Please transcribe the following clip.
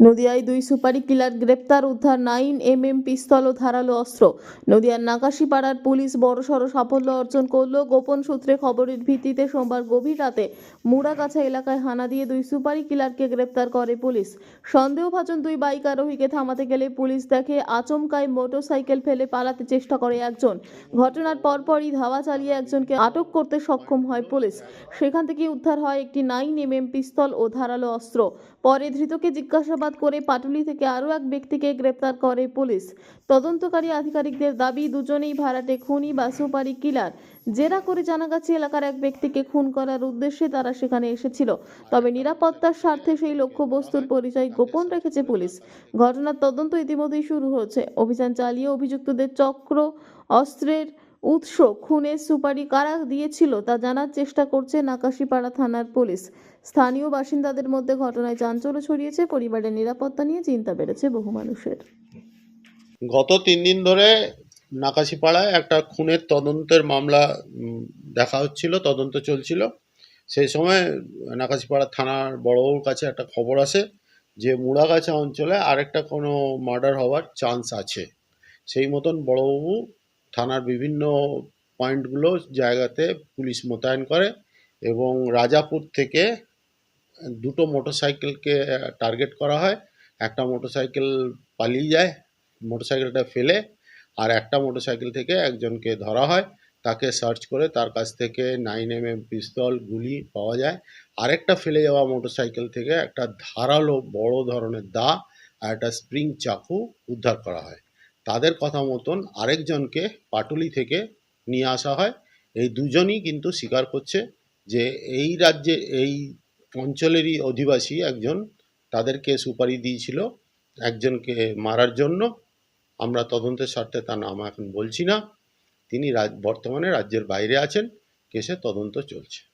নদিয়ায় দুই সুপারি কিলার গ্রেপ্তার, উদ্ধার নাইন এম এম পিস্তল ও ধারালো অস্ত্র। নদিয়ার নাকাশিপাড়ার পুলিশ বড়সড় সাফল্য অর্জন করল। গোপন সূত্রে খবরের ভিত্তিতে সোমবার গভীর রাতে মুড়াগাছা এলাকায় হানা দিয়ে দুই সুপারি কিলারকে গ্রেপ্তার করে পুলিশ। সন্দেহভাজন দুই বাইক আরোহীকে থামাতে গেলে পুলিশ দেখে আচমকায় মোটরসাইকেল ফেলে পালাতে চেষ্টা করে একজন। ঘটনার পরপরই ধাওয়া চালিয়ে একজনকে আটক করতে সক্ষম হয় পুলিশ। সেখান থেকে উদ্ধার হয় একটি নাইন এম এম পিস্তল ও ধারালো অস্ত্র। পরে ধৃতকে জিজ্ঞাসাবাদ করে পাটুলি থেকে আরও এক ব্যক্তিকে গ্রেপ্তার করে পুলিশ। তদন্তকারী আধিকারিকদের দাবি, দুজনেই ভাড়াটে খুনি বা সুপারি কিলার। জেরা করে জানা গেছে এলাকার এক ব্যক্তিকে খুন করার উদ্দেশ্যে তারা সেখানে এসেছিল। তবে নিরাপত্তার স্বার্থে সেই লক্ষ্যবস্তুর পরিচয় গোপন রেখেছে পুলিশ। ঘটনার তদন্ত ইতিমধ্যেই শুরু হয়েছে। অভিযান চালিয়ে অভিযুক্তদের চক্র, অস্ত্রের উৎস খুনের সুপারি কারা দিয়েছিল তা জানার চেষ্টা করছে নাকাশিপাড়া থানার পুলিশ। স্থানীয় বাসিন্দাদের মধ্যে ঘটনায় চাঞ্চল্য ছড়িয়েছে, পরিবারের নিরাপত্তা নিয়ে চিন্তা বেড়েছে বহু মানুষের। গত তিন দিন ধরে নাকাশিপাড়ায় একটা খুনের তদন্তের মামলা দেখা হচ্ছিল, তদন্ত চলছিল। সেই সময় নাকাশিপাড়া থানার বড়বাবুর কাছে একটা খবর আসে যে মুড়াগাছা অঞ্চলে আরেকটা কোনো মার্ডার হওয়ার চান্স আছে। সেই মতন বড়বাবু থানার বিভিন্ন পয়েন্টগুলো জায়গাতে পুলিশ মোতায়েন করে এবং রাজাপুর থেকে দুটো মোটরসাইকেলকে টার্গেট করা হয়। একটা মোটরসাইকেল পালিয়ে যায়, মোটরসাইকেলটা ফেলে আর একটা মোটরসাইকেল থেকে একজনকে ধরা হয়। তাকে সার্চ করে তার কাছ থেকে নাইন এম এম পিস্তল, গুলি পাওয়া যায়। আরেকটা ফেলে যাওয়া মোটরসাইকেল থেকে একটা ধারালো বড় ধরনের দা আর একটা স্প্রিং চাকু উদ্ধার করা হয়। তাদের কথা মতন আরেকজনকে পাটুলি থেকে নিয়ে আসা হয়। এই দুজনই কিন্তু স্বীকার করছে যে এই রাজ্যে, এই অঞ্চলেরই অধিবাসী একজন তাদেরকে সুপারি দিয়েছিল, একজনকে মারার জন্য। আমরা তদন্তের স্বার্থে তার নাম এখন বলছি না। তিনি বর্তমানে রাজ্যের বাইরে আছেন। কেসে তদন্ত চলছে।